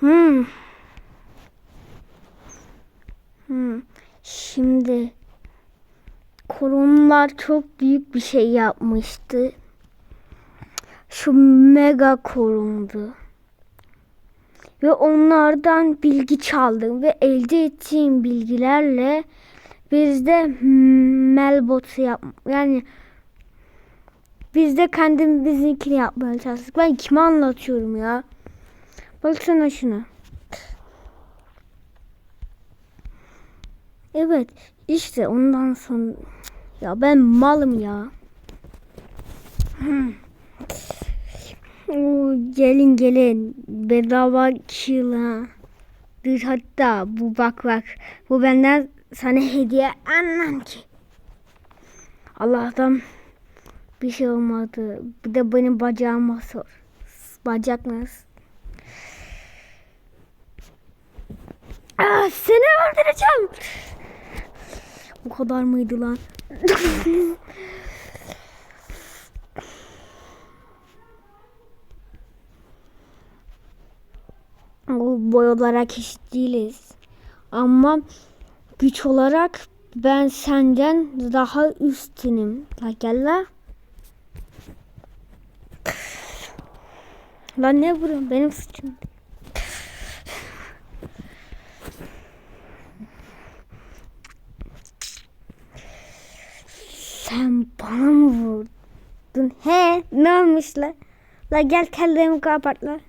Hmm. Hmm. Şimdi koronlar çok büyük bir şey yapmıştı. Şu mega korundu. Ve onlardan bilgi çaldım ve elde ettiğim bilgilerle biz de Melbot'u yap yani biz de kendimizinkini yapmaya çalıştık. Ben kime anlatıyorum ya? Baksana şuna. Evet işte ondan sonra ya ben malım ya. Hmm. Oo, gelin gelin bedava kill ha. Dur hatta bu bak bak bu benden sana hediye anlam ki. Allah'tan bir şey olmadı. Bir de benim bacağıma sor. Bacak nasıl? Aa, seni öldüreceğim. Bu kadar mıydı lan? o boy olarak eşit değiliz. Ama güç olarak ben senden daha üstünüm. La gel la. Lan ne vuruyorsun? Benim suçum. Sen bana mı vurdun? He ne olmuş la? La gel kellerimi kapat la.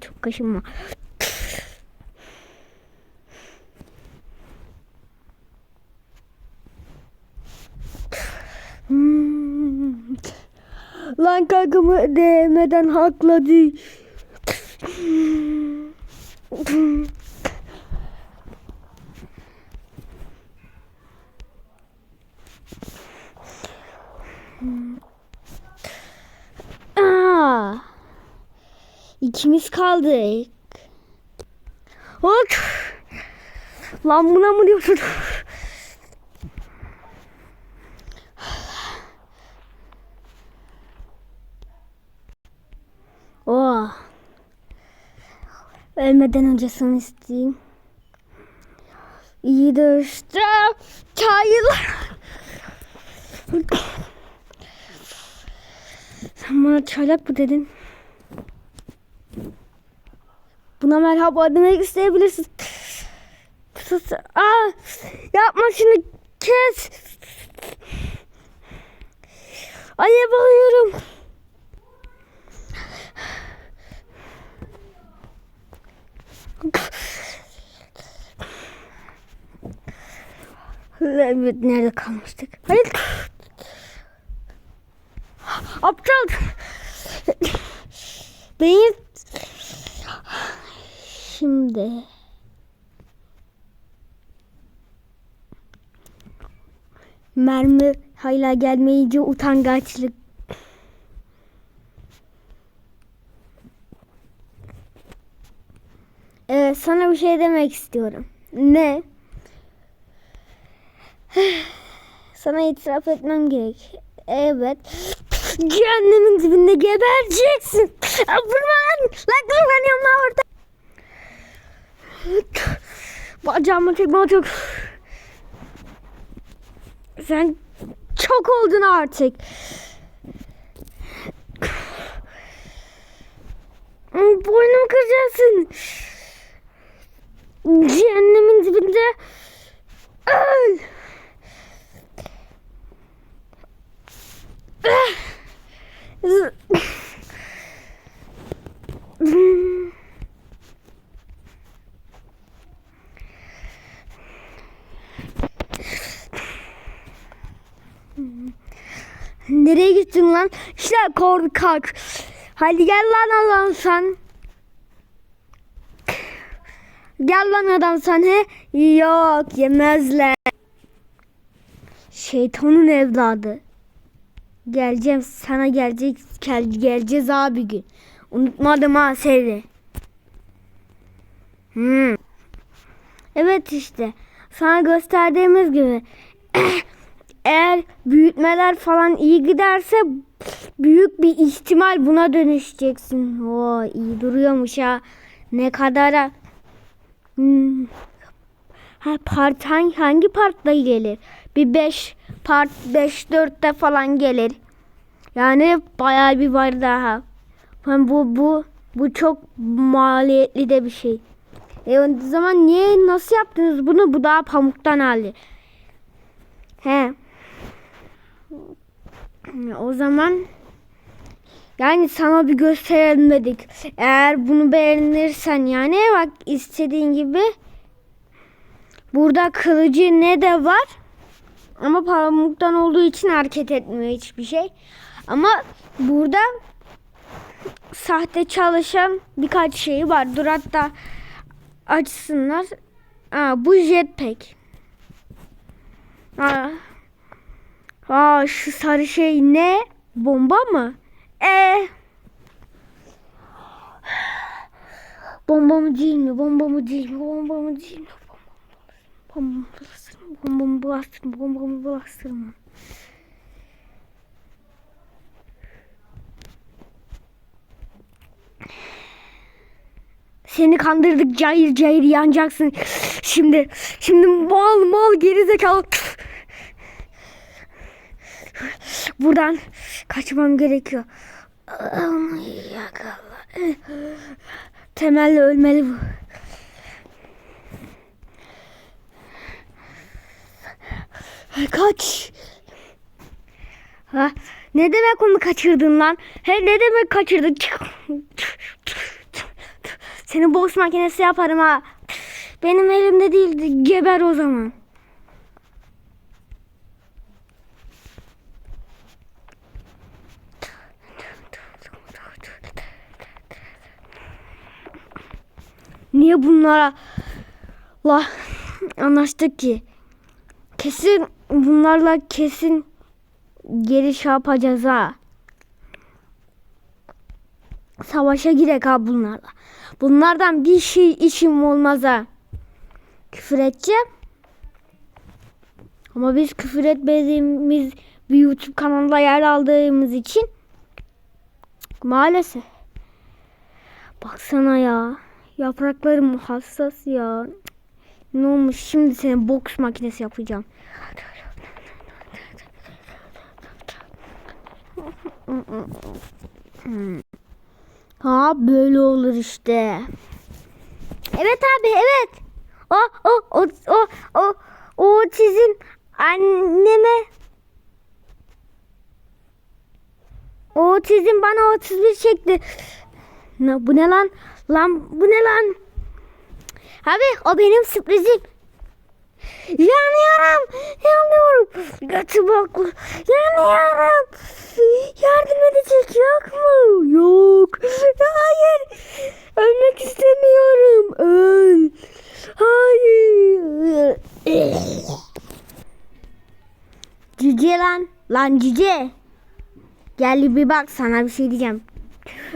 Çok kaşınma. Hmm. Lan kankamı değmeden hakladı. Aa, ikimiz kaldık. Hop. Lan buna mı diyorsun? Oh. Ölmeden önce sana isteyeyim. İyi de işte çaylar. Sen bana çaylak mı dedin? Buna merhaba demek isteyebilirsin. Aa, yapma şunu kes. Alev alıyorum. Evet, nerede kalmıştık? Hayır. Aptal. Benim şimdi mermi hala gelmeyince utangaçlık. Ee, sana bir şey demek istiyorum. Ne? Sana itiraf etmem gerek. Evet. Cehennemin dibinde gebereceksin. Vurma lan. Lan kırmanıyorum lan orada. Bacağıma tekme çok. Sen çok oldun artık. Boynumu kıracaksın. Cehennemin dibinde öl. Gittin lan? İşte korkak. Hadi gel lan adam sen. Gel lan adam sen he. Yok yemezler. Şeytanın evladı. Geleceğim sana gelecek gel, geleceğiz abi gün. Unutmadım ha seni. Hmm. Evet işte. Sana gösterdiğimiz gibi eğer büyütmeler falan iyi giderse büyük bir ihtimal buna dönüşeceksin. Oo iyi duruyormuş ha. Ne kadara hmm. ha, part hangi, hangi partla gelir? Bir 5 part 5 4'te falan gelir. Yani bayağı bir var daha. Yani bu bu bu çok maliyetli de bir şey. E o zaman niye nasıl yaptınız bunu? Bu daha pamuktan hali. He. O zaman yani sana bir gösterelim dedik. Eğer bunu beğenirsen yani bak istediğin gibi burada kılıcı ne de var. Ama pamuktan olduğu için hareket etmiyor hiçbir şey. Ama burada sahte çalışan birkaç şey var. Dur hatta açsınlar. Aa, bu jetpack. Aa, aa, şu sarı şey ne? Bomba mı? E Bomba mı değil mi? Bomba mı değil mi? Bomba mı değil mi? Bomba mı bastırma? Bomba mı bastırma? Bomba mı? Seni kandırdık cayır cayır yanacaksın. Şimdi şimdi mal mal gerizekalı. Buradan kaçmam gerekiyor. Temelli ölmeli bu. Kaç. Ha, ne demek onu kaçırdın lan? He ne demek kaçırdın? Seni boks makinesi yaparım ha. Benim elimde değildi. Geber o zaman. Niye bunlara la anlaştık ki? Kesin bunlarla kesin geri şey yapacağız ha. Savaşa girek ha bunlarla. Bunlardan bir şey işim olmaz ha. Küfür edeceğim. Ama biz küfür etmediğimiz bir YouTube kanalında yer aldığımız için maalesef. Baksana ya. Yapraklarım hassas ya. Ne olmuş? Şimdi seni boks makinesi yapacağım. Ha böyle olur işte. Evet abi evet. O o o o o o sizin anneme o sizin bana 31 çekti. Ne, bu ne lan? Lan bu ne lan? Abi o benim sürprizim. Yanıyorum. Yanıyorum. Götü bak. Yanıyorum. Yardım edecek yok mu? Yok. Hayır. Ölmek istemiyorum. Öl. Hayır. Cüce lan. Lan cüce. Gel bir bak sana bir şey diyeceğim.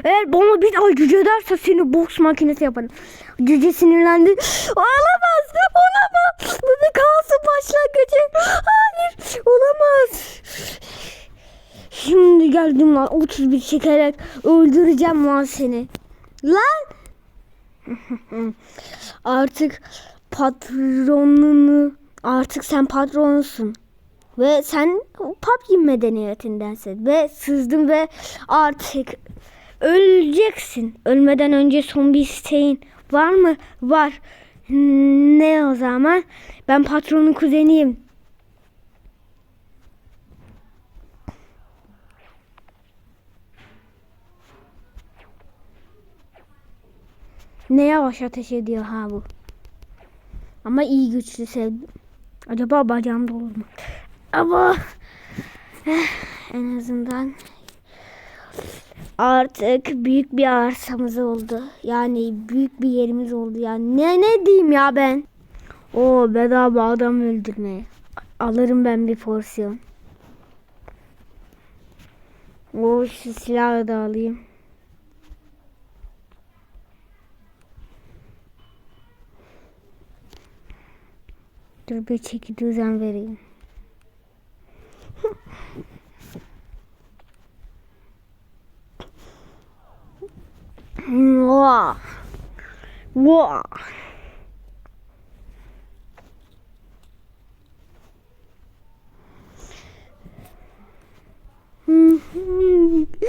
Eğer bana bir daha cüce derse seni boks makinesi yaparım. Cüce sinirlendi. Olamaz. Olamaz. Bu bir kaosun başlangıcı. Hayır. Olamaz. Şimdi geldim lan 31 çekerek öldüreceğim lan seni. Lan. artık patronunu artık sen patronusun. Ve sen PUBG medeniyetindensin. Ve sızdın ve artık öleceksin. Ölmeden önce son bir isteğin var mı? Var. Ne o zaman? Ben patronun kuzeniyim. Ne yavaş ateş ediyor ha bu. Ama iyi güçlü sevdim. Acaba bacağımda olur mu? Ama eh, en azından artık büyük bir arsamız oldu. Yani büyük bir yerimiz oldu yani. Ne ne diyeyim ya ben? O bedava adam öldürmeye. Alırım ben bir porsiyon. O şu silahı da alayım. Dur bir çeki düzen vereyim. Oha. Wow.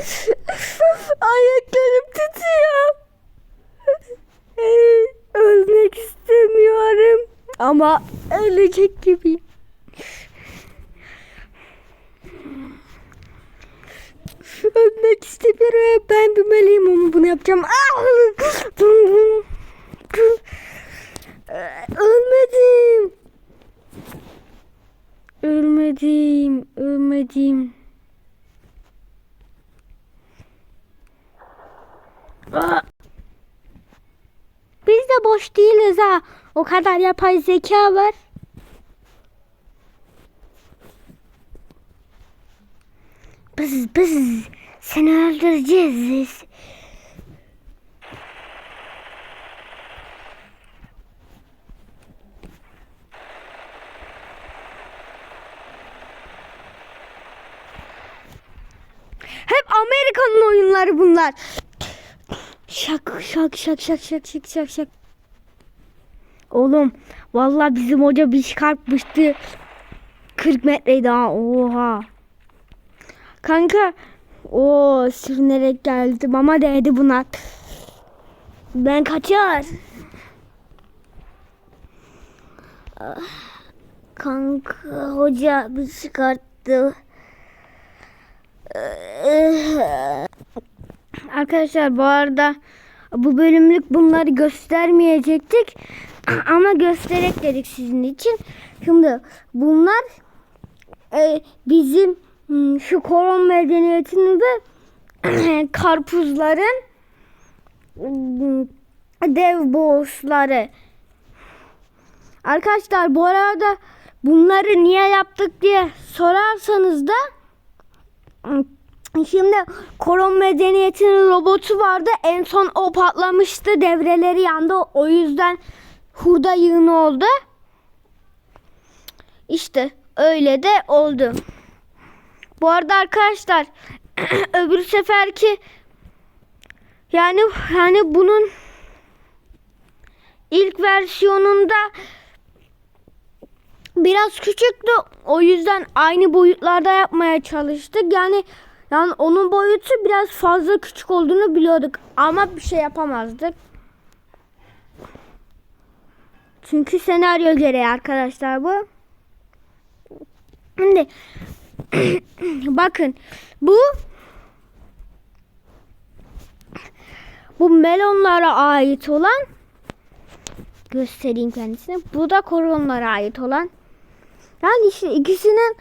Ayaklarım tutuyor. Ölmek istemiyorum. Ama ölecek gibiyim. Ölmek istemiyorum. Ben bir meleğim ama bunu yapacağım. Ah! Ölmedim. Ölmedim. Ölmedim. Ah! Biz de boş değiliz ha. O kadar yapay zeka var. Biz biz seni öldüreceğiz biz. Hep Amerika'nın oyunları bunlar. Şak şak şak şak şak şak şak şak. Oğlum vallahi bizim hoca bir çıkartmıştı. 40 metreydi ha. Oha. Kanka o sürünerek geldim ama değdi buna. Ben kaçar. Ah, Kanka hoca bir çıkarttı. Arkadaşlar bu arada bu bölümlük bunları göstermeyecektik ama gösterek dedik sizin için. Şimdi bunlar e, bizim şu koron medeniyetinin ve karpuzların hmm, dev boğuşları. Arkadaşlar bu arada bunları niye yaptık diye sorarsanız da hmm, Şimdi koron medeniyetinin robotu vardı. En son o patlamıştı. Devreleri yandı. O yüzden hurda yığını oldu. İşte öyle de oldu. Bu arada arkadaşlar öbür seferki yani yani bunun ilk versiyonunda biraz küçüktü. O yüzden aynı boyutlarda yapmaya çalıştık. Yani yani onun boyutu biraz fazla küçük olduğunu biliyorduk ama bir şey yapamazdık. Çünkü senaryo gereği arkadaşlar bu. Şimdi bakın bu bu melonlara ait olan göstereyim kendisine. Bu da koronlara ait olan. Yani işte ikisinin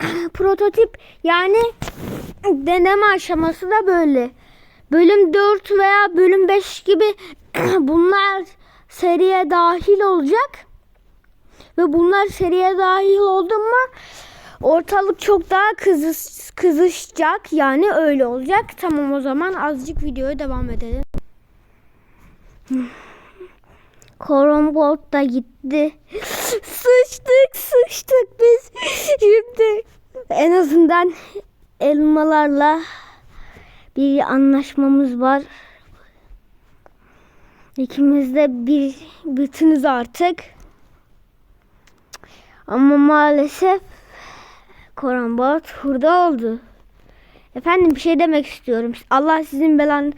prototip yani deneme aşaması da böyle. Bölüm 4 veya bölüm 5 gibi bunlar seriye dahil olacak. Ve bunlar seriye dahil oldu mu ortalık çok daha kızış, kızışacak. Yani öyle olacak. Tamam o zaman azıcık videoya devam edelim. Koronbolt da gitti. sıçtık sıçtık biz. Şimdi en azından elmalarla bir anlaşmamız var. İkimiz de bir bütünüz artık. Ama maalesef Koranbot hurda oldu. Efendim bir şey demek istiyorum. Allah sizin belan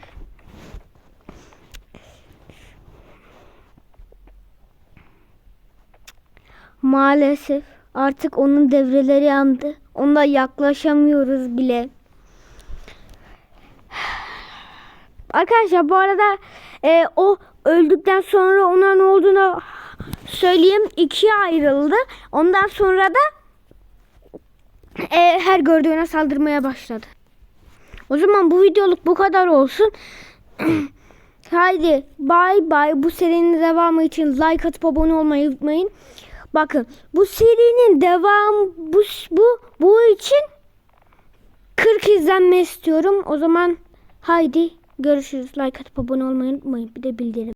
Maalesef artık onun devreleri yandı. Ona yaklaşamıyoruz bile. Arkadaşlar bu arada e, o öldükten sonra ona ne olduğunu söyleyeyim. ikiye ayrıldı. Ondan sonra da e, her gördüğüne saldırmaya başladı. O zaman bu videoluk bu kadar olsun. Haydi bay bay. Bu serinin devamı için like atıp abone olmayı unutmayın. Bakın bu serinin devam bu bu bu için 40 izlenme istiyorum. O zaman haydi görüşürüz. Like atıp abone olmayı unutmayın. Bir de bildirim.